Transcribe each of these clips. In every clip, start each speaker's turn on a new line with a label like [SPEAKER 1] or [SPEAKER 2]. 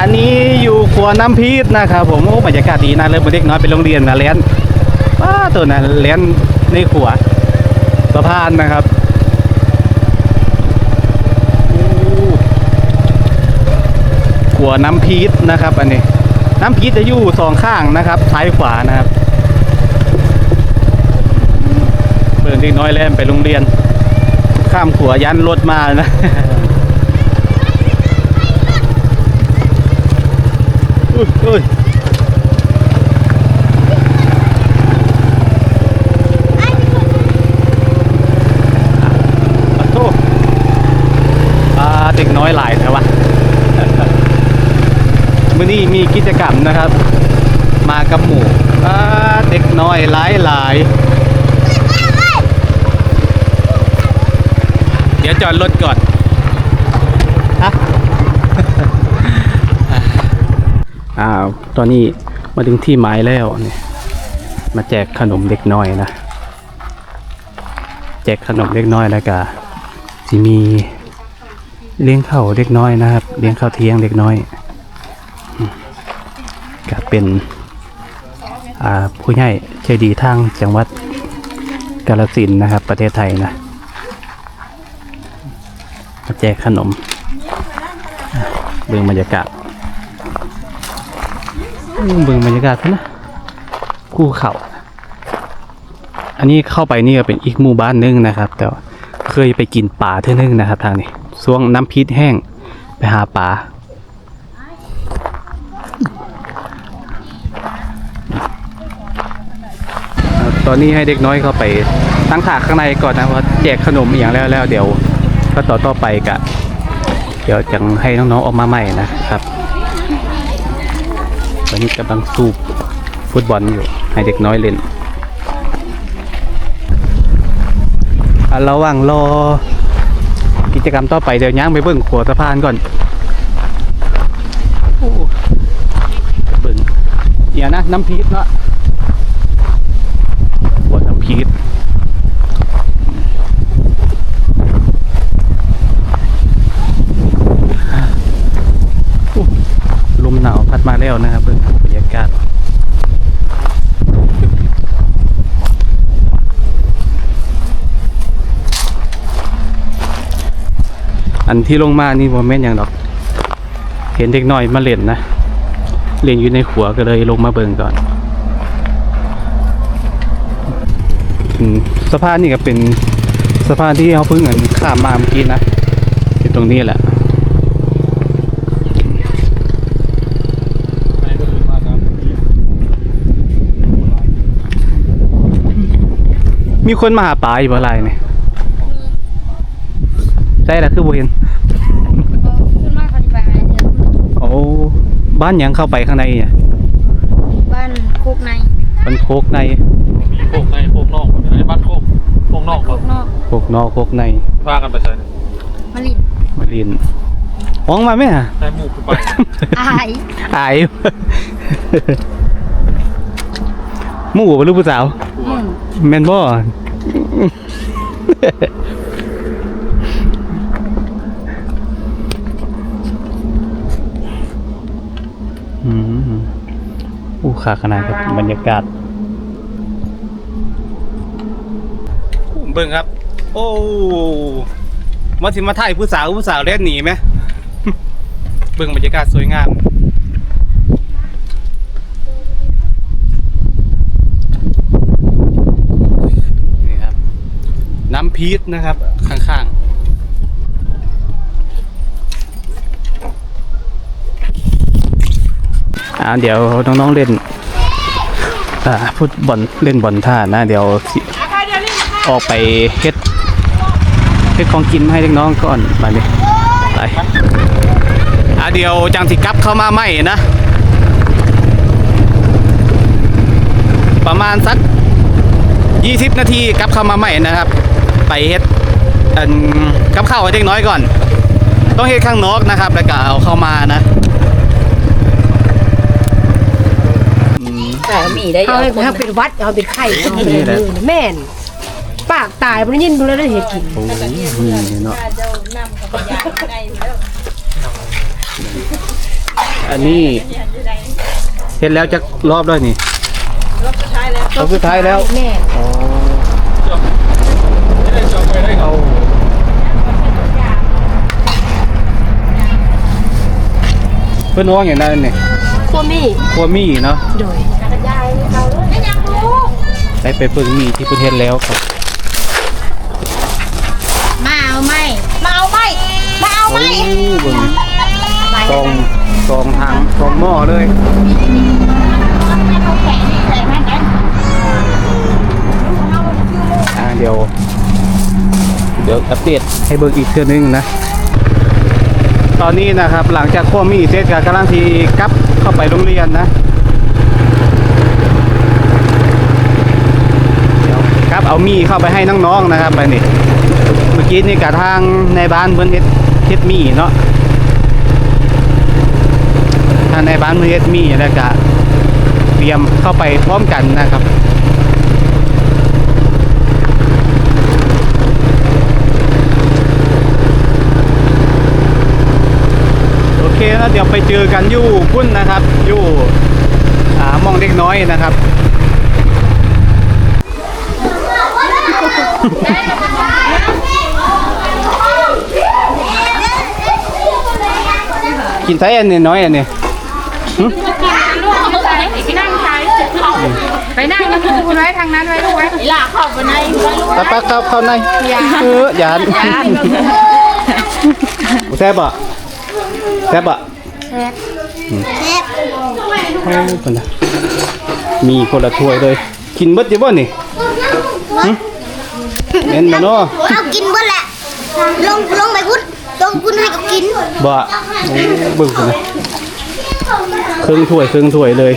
[SPEAKER 1] อันนี้อยู่ครัวน้ำพีชนะครับผมโอ้บรรยากาศดีนะเริ่มเป็นเด็กน้อยเป็นโรงเรียนนะเลี้ยนว้าตัวนั้นเลี้ยนในครัวสะพานนะครับโอ้ครัวน้ำพีชนะครับ อันนี้ น้ำพีชจะอยู่สองข้างนะครับซ้ายขวานะครับเปิดเด็กน้อยเล่นไปโรงเรียน ข้ามขัวยันรถมานะ อุ้ยอุ้ยขอโทษอ่าเด็กน้อยหลายนะวะมื่อนี้มีกิจกรรมนะครับ มากับหมู่อ่าเด็กน้อยหลายหลายเดี๋ยวจอดรถก่อนฮะ อ้าวตอนนี้มาถึงที่หมายแล้วนี่มาแจกขนมเด็กน้อยนะแจกขนมเด็กน้อยแล้วก็จะมีเลี้ยงข้าวเด็กน้อยนะครับ เลี้ยงข้าวเที่ยงเด็กน้อยก็เป็นผู้ใหญ่ใจดีทางจังหวัดกาฬสินนะครับ ประเทศไทยนะมาแจกขนมอะเบิ่งบรรยากาศ เบิ่งบรรยากาศเพิ่นนะภูเขาอันนี้เข้าไปนี่ก็เป็นอีกหมู่บ้านหนึงนะครับ แต่เคยไปกินปลาเท่านึงนะครับ ทางนี้ช่วงน้ำพิษแห้งไปหาปลาตอนนี้ให้เด็กน้อยเข้าไปตั้งถาข้างในก่อนนะว่าแจกขนมอย่างแล้วแล้วเดี๋ยวก็ต่อต่อไปกะ เดี๋ยวจังให้น้องๆออกมาใหม่นะครับ ตอนนี้กำลังสูบฟุตบอลอยู่ ให้เด็กน้อยเล่นอะระหว่างรอ กิจกรรมต่อไปเดี๋ยวย่างไปเบิ่งขัวสะพานก่อนเบิ่งเดี๋ยวนะ น้ำพีชเนาะขัวน้ำพีชโอ้ล มาแล้วนะครับเบิ่งบรรยากาศอันที่ลงมานี่โมเมนต์อย่างดอก เห็นเด็กน้อยมาเล่นนะ เล่นอยู่ในขัวก็เลยลงมาเบิ่งก่อนสะพานนี่ก็เป็นสะพานที่เขาเพิ่งเงินข้ามมาเมื่อกี้นะอยู่ตรงนี้แหละ มีคนมาหาปลาอยู่บ่ไรเนี่ยใช่แล้วคือบ่เห็น
[SPEAKER 2] ขึ้นมาเขาจะไปหาเดือน
[SPEAKER 1] โอ้บ้านหยังเข้าไปข้างในเนี่ย
[SPEAKER 2] บ้านโคกใน
[SPEAKER 1] มันโคกใน
[SPEAKER 3] มีโคกในโคกนอกไอ้บ้านโคกโคกนอก
[SPEAKER 2] โคกนอก
[SPEAKER 1] โคกนอกโคกใน
[SPEAKER 3] พากันไปใส่
[SPEAKER 2] มะลิน
[SPEAKER 1] มาเรียนมองมาไหมอะ
[SPEAKER 3] ใส่หมูกูไป
[SPEAKER 2] อาย
[SPEAKER 1] อาย หมู่บ่ลูกผู้สาว แมนบ่ อืมอู้ขาขนาดครับบรรยากาศ เบิ่งครับ โอ้มาสิมาถ่ายผู้สาวผู้สาวเล่นหนีไหม เบิ่งบรรยากาศสวยงาม นี่ครับ น้ำ พีชนะครับ ข้างๆอ่าเดี๋ยวน้องๆเล่นอ่าฟุตบอลเล่นบอลท่านะ เดี๋ยวออกไปเฮ็ดเฮ็ดของกินให้น้องก่อนมาดิไปอ่าเดี๋ยวจังสิกับเข้ามาใหม่นะ ประมาณสัก 20 นาทีกับเข้ามาใหม่นะครับ ไปเฮ็ดอันกับข้าวให้เด็กน้อยก่อน ต้องเฮ็ดข้างนอกนะครับแล้วก็เอาเข้ามานะอืม
[SPEAKER 4] แต่มีได้
[SPEAKER 5] เอาให้เขาเป็นวัดเอาเป็นไข่เอาเป็น
[SPEAKER 1] นี่แหละ
[SPEAKER 5] แม่นปากตายมันยินดูแล้วได้เห็ดกิน
[SPEAKER 1] โอ้ยนี่เนาะอันนี้เห็นแล้วจะรอบด้วยนี่รอบสุดท้ายแล้วรอบสุดท้ายแล้ว
[SPEAKER 5] แม่
[SPEAKER 1] อ๋อ
[SPEAKER 3] ไม่ ได้จองไปได้ครับ
[SPEAKER 1] เอาเพื่อนน้องอย่างนั้นเนี่ย
[SPEAKER 5] พวกนี้
[SPEAKER 1] ครัวมี่เนาะ
[SPEAKER 5] โดย
[SPEAKER 1] ได้ไปเบิ่งมี่ที่ประเทศแล้วครับ
[SPEAKER 2] มาเอาไหม
[SPEAKER 4] มาเอาไหมมาเอาไหม
[SPEAKER 1] โอ้เบิ่งกองกองทางกองหม้อเลยอ่าเดี๋ยวเดี๋ยวอัปเดตให้เบิกอีกเทื่อนึงนะ ตอนนี้นะครับหลังจากขั้วมีเสร็จก็กำลังทีกลับเข้าไปโรงเรียนนะเดี๋ยวกับเอามีเข้าไปให้น้องๆนะครับไปนี่เมื่อกี้นี่กะทางในบ้านเพิ่นเฮ็ดเฮ็ดมีเนาะทางในบ้านเพิ่นเฮ็ดมีแล้วก็เตรียมเข้าไปพร้อมกันนะครับ โอเค แล้วเดี๋ยวไปเจอกันอยู่พุ่นนะครับ อยู่อ่ามองเด็กน้อยนะครับกินไส้อันนี้น้อยอันนี้
[SPEAKER 2] ไปนั่งกับคุณไว้ทางนั้นไว้ลูกไว้
[SPEAKER 4] หล่าเข้าไปในไว้ลูก
[SPEAKER 1] ตะปักเข้าเข้าในเออหยานแซ่บอะ แซ่บอะ
[SPEAKER 2] แซ่บ
[SPEAKER 1] เออคนละมีคนละถ้วยเลยกินเบิดจะบ่นี่หึเห็นบ่เนาะ
[SPEAKER 4] เอากินเบิดแหละลงลงไปพุทธลงพุทธให้กับกิน
[SPEAKER 1] บ่โอ้เบิ่งคนละครึ่งถ้วยครึ่งถ้วยเลย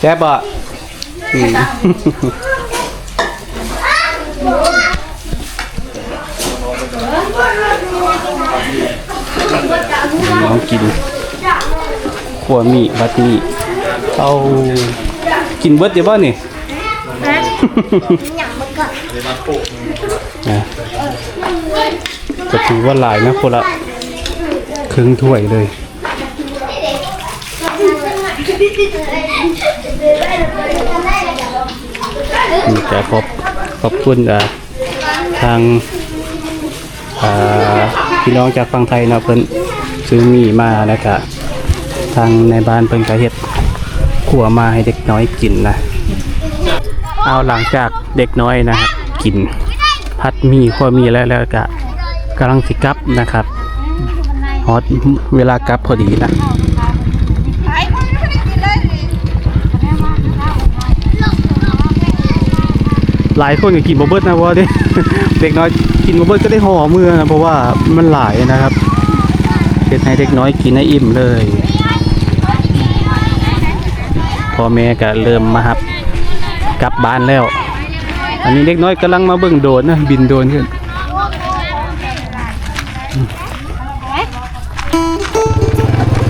[SPEAKER 1] แซ่บอะ น้องกินขัวมีบัดนี้เอากินเบิดเดี๋ยวบ่นี่นะก็ถือว่าหลายนะคนละครึ่งถ้วยเลยนี่แต่ขอบขอบคุณอ่าทางอ่า พี่น้องจากฝั่งไทยเนาะเพิ่นซื้อมีมาแล้วก็ทางในบ้านเพิ่นก็เฮ็ดขัวมาให้เด็กน้อยกินนะ เอาหลังจากเด็กน้อยนะครับกินพัดมีขัวมีแล้วแล้วก็กำลังสิกลับนะครับฮอตเวลากลับพอดีนะ หลายคนก็กินบ่เบิดนะเพราะว่าเด็กน้อยกินบ่เบิดก็ได้ห่อมือนะเพราะว่ามันหลายนะครับเป็นให้เด็กน้อยกินให้อิ่มเลยพ่อแม่ก็เริ่มมาครับ กลับบ้านแล้ว อันนี้เด็กน้อยกำลังมาเบิ่งโดนนะบินโดนขึ้น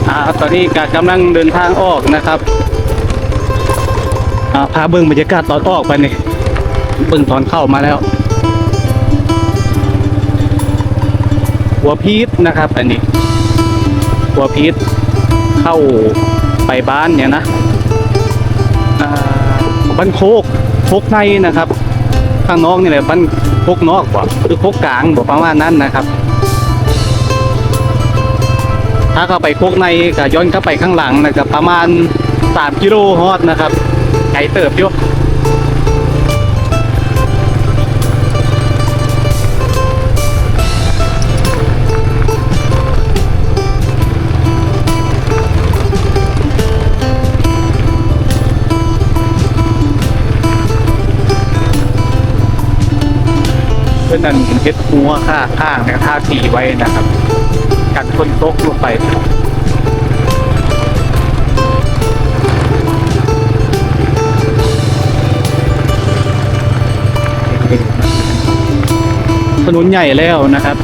[SPEAKER 1] อ่าตอนนี้ก็กำลังเดินทางออกนะครับอ่าพาเบิ่งบรรยากาศตอนออกไปนี่ เบิ่งตอนเข้ามาแล้ว หัวพีชนะครับ อันนี้ หัวพีชเข้าไปบ้านเนี่ยนะบ้านโคกโคกในนะครับ ข้างนอกนี่แหละบ้านโคกนอกบ่หรือโคกกลางบ่ประมาณนั้นนะครับ ถ้าเข้าไปโคกในก็ย้อนเข้าไปข้างหลังนะครับประมาณ3กิโลฮอดนะครับไกลเติบอยู่ พื่อนนั้นเฮ็ดหัวค่าข้างแต่ท่าทีไว้นะครับ กันคนตกลงไปถนนใหญ่แล้วนะครับ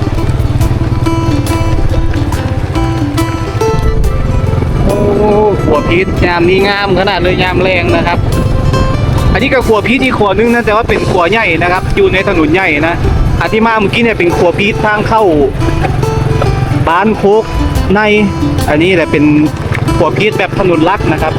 [SPEAKER 1] โอ้ขัวพีชยามนี้งามขนาดเลยยามแรงนะครับ อันนี้ก็ขัวพีชอีกขัวนึงนะแต่ว่าเป็นขัวใหญ่นะครับ อยู่ในถนนใหญ่นะอันที่มาเมื่อกี้เนี่ยเป็นขัวพีททางเข้าบ้านโคกใน อันนี้แหละเป็นขัวพีดแบบถนนลักนะครับ